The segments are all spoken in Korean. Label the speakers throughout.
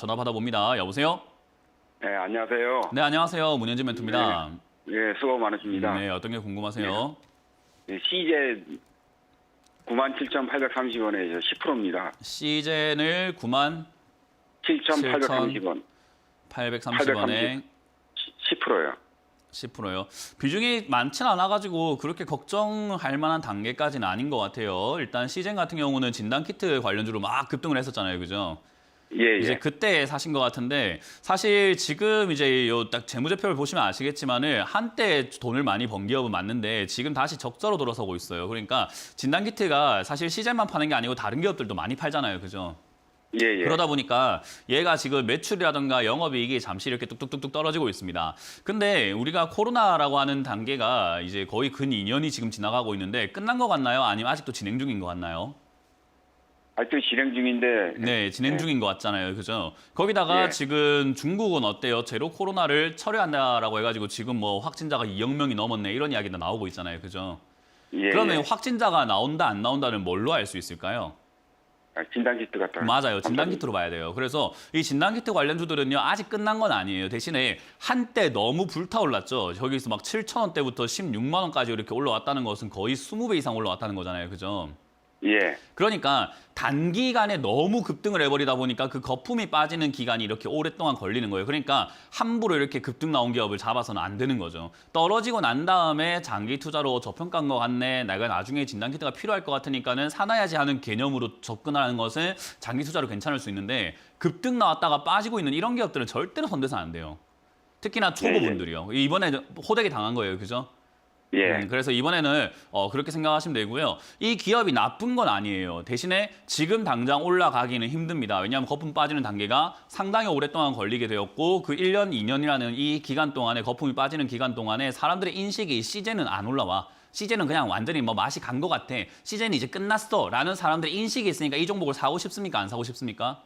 Speaker 1: 전화 받아봅니다. 여보세요?
Speaker 2: 네, 안녕하세요.
Speaker 1: 네, 안녕하세요. 문현진 멘토입니다.
Speaker 2: 예, 수고 많으십니다.
Speaker 1: 네, 어떤 게 궁금하세요?
Speaker 2: 예, CJ 97,830원에 10%입니다.
Speaker 1: 시젠을 9만
Speaker 2: 7,830원.
Speaker 1: 830원에
Speaker 2: 10%요.
Speaker 1: 10%요. 비중이 많진 않아가지고 그렇게 걱정할 만한 단계까지는 아닌 것 같아요. 일단 시젠 같은 경우는 진단키트 관련주로 막 급등을 했었잖아요. 그죠?
Speaker 2: 예,
Speaker 1: 이제
Speaker 2: 예.
Speaker 1: 그때 사신 것 같은데 사실 지금 이제 요딱 재무제표를 보시면 아시겠지만은 한때 돈을 많이 번 기업은 맞는데 지금 다시 적자로 돌아서고 있어요. 그러니까 진단키트가 사실 시젠만 파는 게 아니고 다른 기업들도 많이 팔잖아요. 그죠?
Speaker 2: 예, 예.
Speaker 1: 그러다 보니까 얘가 지금 매출이라든가 영업이익이 잠시 이렇게 뚝뚝뚝뚝 떨어지고 있습니다. 근데 우리가 코로나라고 하는 단계가 이제 거의 근 2년이 지금 지나가고 있는데 끝난 것 같나요? 아니면 아직도 진행 중인 것 같나요?
Speaker 2: 아직도 진행 중인데
Speaker 1: 네, 진행 중인 것 같잖아요. 그죠? 거기다가
Speaker 2: 예.
Speaker 1: 지금 중국은 어때요? 제로 코로나를 철회한다라고 해가지고 지금 뭐 확진자가 2억 명이 넘었네 이런 이야기도 나오고 있잖아요. 그죠?
Speaker 2: 예,
Speaker 1: 그러면
Speaker 2: 예.
Speaker 1: 확진자가 나온다 안 나온다는 뭘로 알 수 있을까요?
Speaker 2: 아, 진단키트 같다.
Speaker 1: 맞아요. 진단키트로 봐야 돼요. 그래서 이 진단키트 관련주들은요, 아직 끝난 건 아니에요. 대신에 한때 너무 불타올랐죠. 저기서 막 7천 원대부터 16만 원까지 이렇게 올라왔다는 것은 거의 20배 이상 올라왔다는 거잖아요. 그죠?
Speaker 2: 예.
Speaker 1: 그러니까 단기간에 너무 급등을 해버리다 보니까 그 거품이 빠지는 기간이 이렇게 오랫동안 걸리는 거예요. 그러니까 함부로 이렇게 급등 나온 기업을 잡아서는 안 되는 거죠. 떨어지고 난 다음에 장기 투자로 저평가한 것 같네. 내가 나중에 진단 키트가 필요할 것 같으니까는 사놔야지 하는 개념으로 접근하는 것은 장기 투자로 괜찮을 수 있는데 급등 나왔다가 빠지고 있는 이런 기업들은 절대로 손대서는 안 돼요. 특히나 초보분들이요. 이번에 호되게 당한 거예요. 그죠?
Speaker 2: 예.
Speaker 1: 음, 그래서 이번에는 어, 그렇게 생각하시면 되고요. 이 기업이 나쁜 건 아니에요. 대신에 지금 당장 올라가기는 힘듭니다. 왜냐하면 거품 빠지는 단계가 상당히 오랫동안 걸리게 되었고 그 1년, 2년이라는 이 기간 동안에 거품이 빠지는 기간 동안에 사람들의 인식이 시제는 안 올라와. 시제는 그냥 완전히 뭐 맛이 간 것 같아. 시제는 이제 끝났어. 라는 사람들의 인식이 있으니까 이 종목을 사고 싶습니까? 안 사고 싶습니까?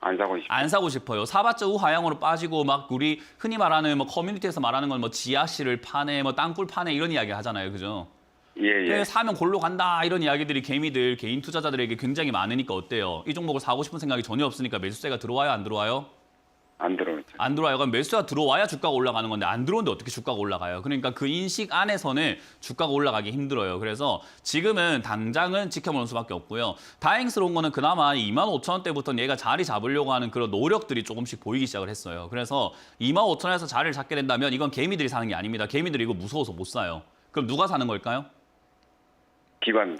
Speaker 2: 안 사고 싶.
Speaker 1: 안 사고 싶어요. 사봤자 우하향으로 빠지고 막 우리 흔히 말하는 뭐 커뮤니티에서 말하는 건 뭐 지하실을 파네, 뭐 땅굴 파네 이런 이야기 하잖아요. 그죠?
Speaker 2: 예, 예.
Speaker 1: 사면 골로 간다 이런 이야기들이 개미들 개인 투자자들에게 굉장히 많으니까 어때요? 이 종목을 사고 싶은 생각이 전혀 없으니까 매수세가 들어와요 안 들어와요?
Speaker 2: 안 들어오죠.
Speaker 1: 안 들어와요. 그럼 매수가 들어와야 주가가 올라가는 건데 안 들어오는데 어떻게 주가가 올라가요? 그러니까 그 인식 안에서는 주가가 올라가기 힘들어요. 그래서 지금은 당장은 지켜보는 수밖에 없고요. 다행스러운 거는 그나마 2만 5천 원대부터 얘가 자리 잡으려고 하는 그런 노력들이 조금씩 보이기 시작을 했어요. 그래서 2만 5천 원에서 자리를 잡게 된다면 이건 개미들이 사는 게 아닙니다. 개미들이 이거 무서워서 못 사요. 그럼 누가 사는 걸까요?
Speaker 2: 기관.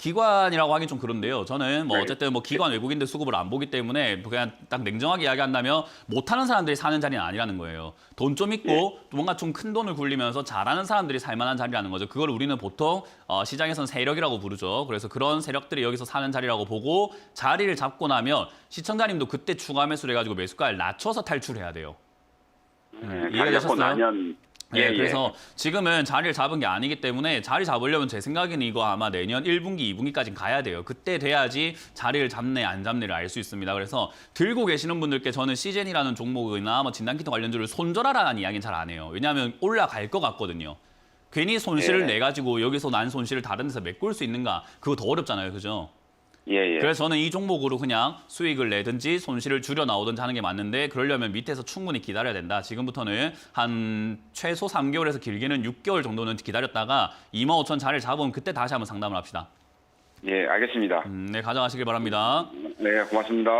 Speaker 1: 기관이라고 하긴 좀 그런데요. 저는 뭐
Speaker 2: 네.
Speaker 1: 어쨌든 뭐 기관 외국인들 수급을 안 보기 때문에 그냥 딱 냉정하게 이야기한다면 못하는 사람들이 사는 자리는 아니라는 거예요. 돈 좀 있고
Speaker 2: 예.
Speaker 1: 또 뭔가 좀 큰 돈을 굴리면서 잘하는 사람들이 살만한 자리라는 거죠. 그걸 우리는 보통 어, 시장에서는 세력이라고 부르죠. 그래서 그런 세력들이 여기서 사는 자리라고 보고 자리를 잡고 나면 시청자님도 그때 추가 매수를 해가지고 매수가를 낮춰서 탈출해야 돼요.
Speaker 2: 예,
Speaker 1: 이해가
Speaker 2: 자리 잡고
Speaker 1: 되셨어요? 네,
Speaker 2: 예, 예.
Speaker 1: 그래서 지금은 자리를 잡은 게 아니기 때문에 자리 잡으려면 제 생각에는 이거 아마 내년 1분기, 2분기까지 가야 돼요. 그때 돼야지 자리를 잡네, 안 잡네를 알 수 있습니다. 그래서 들고 계시는 분들께 저는 시젠이라는 종목이나 뭐 진단키트 관련주를 손절하라는 이야기는 잘 안 해요. 왜냐하면 올라갈 것 같거든요. 괜히 손실을
Speaker 2: 예.
Speaker 1: 내 가지고 여기서 난 손실을 다른 데서 메꿀 수 있는가? 그거 더 어렵잖아요, 그죠?
Speaker 2: 예, 예.
Speaker 1: 그래서 저는 이 종목으로 그냥 수익을 내든지 손실을 줄여 나오든지 하는 게 맞는데 그러려면 밑에서 충분히 기다려야 된다. 지금부터는 한 최소 3개월에서 길게는 6개월 정도는 기다렸다가 2만 5천 자리를 잡으면 그때 다시 한번 상담을 합시다.
Speaker 2: 예, 알겠습니다.
Speaker 1: 음, 네, 가져가시길 바랍니다.
Speaker 2: 네, 고맙습니다.